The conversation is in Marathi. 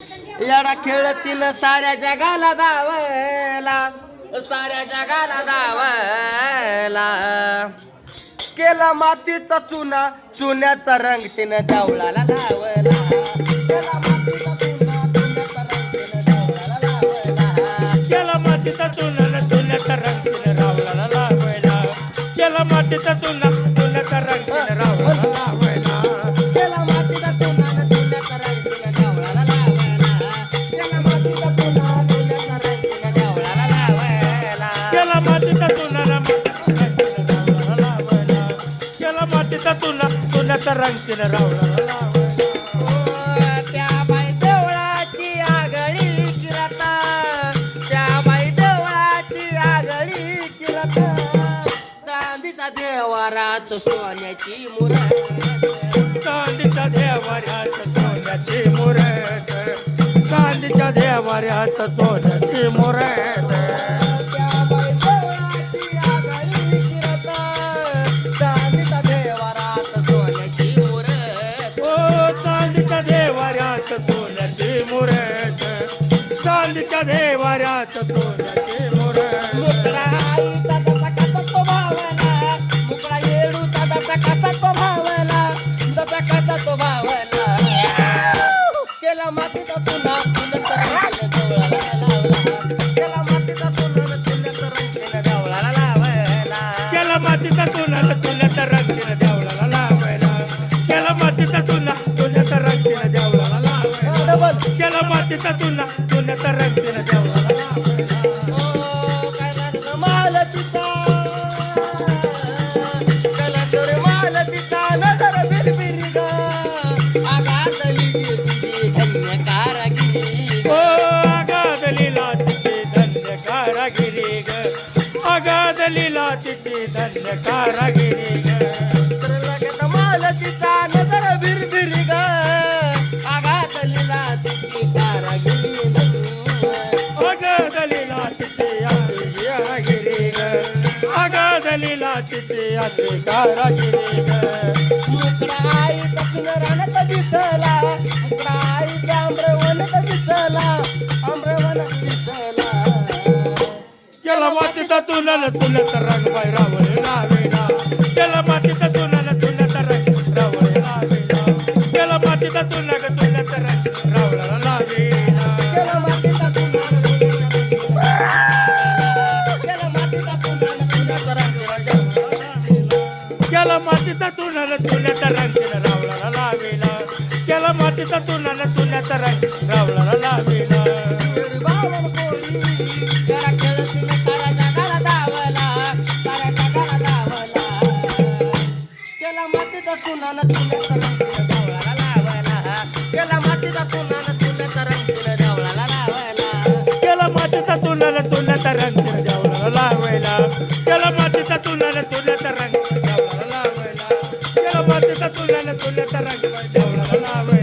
येडा खेळतील साऱ्या जगाला दावला साऱ्या जगाला दावला केला मातीचा चुना चुन्याचा रंग तिनं देवळाला लावला. केला मातीचा चुना, चुन्याचा रंग तिनं जावळाला लावला. केला मातीचा चुना त्या बाई देवळाची आगळी किरता चांदीचा देवारात सोन्याची मुरत. चांदीच्या देवाऱ्यात सोन्याची मुरत. चांदीच्या देवाऱ्यात सोन्याची देवाऱ्यात सोन्याची मुरत. चांदीच्या देवाऱ्यात सोन्याची रंगीन लागतं मालतीचा त्याला तर मालतीचा नजर बिरबिरी ग. आगातली तुझी धन्य कारागिरी ओ अगाधलीला तिची धन्य कारागिरी ग. अगाधलीला तिची धन्य कारागिरी ग. तिची अति कारागिरी आई तसून राहण्यात दिसला. आई आम्रवनात दिसला. आम्रवनात दिसला. केला मातीचा चुनाला चुन्याचा रंग बाई रावळ लावेला केला केला मातीचा चुनाला चुन्याचा रंग रावळाला लावेला. केला मातीचा चुनाला चुन्याचा रंग रावळाला लावेला. मातीचा चुना चुन्याचा रंग लावला. केला मातीचा चुन्याचा रंग चुनाला चुन्याचा रंग रावळाला मातीचा चुनाला चुन्याचा रंग रावळाला बात तुला तुला तर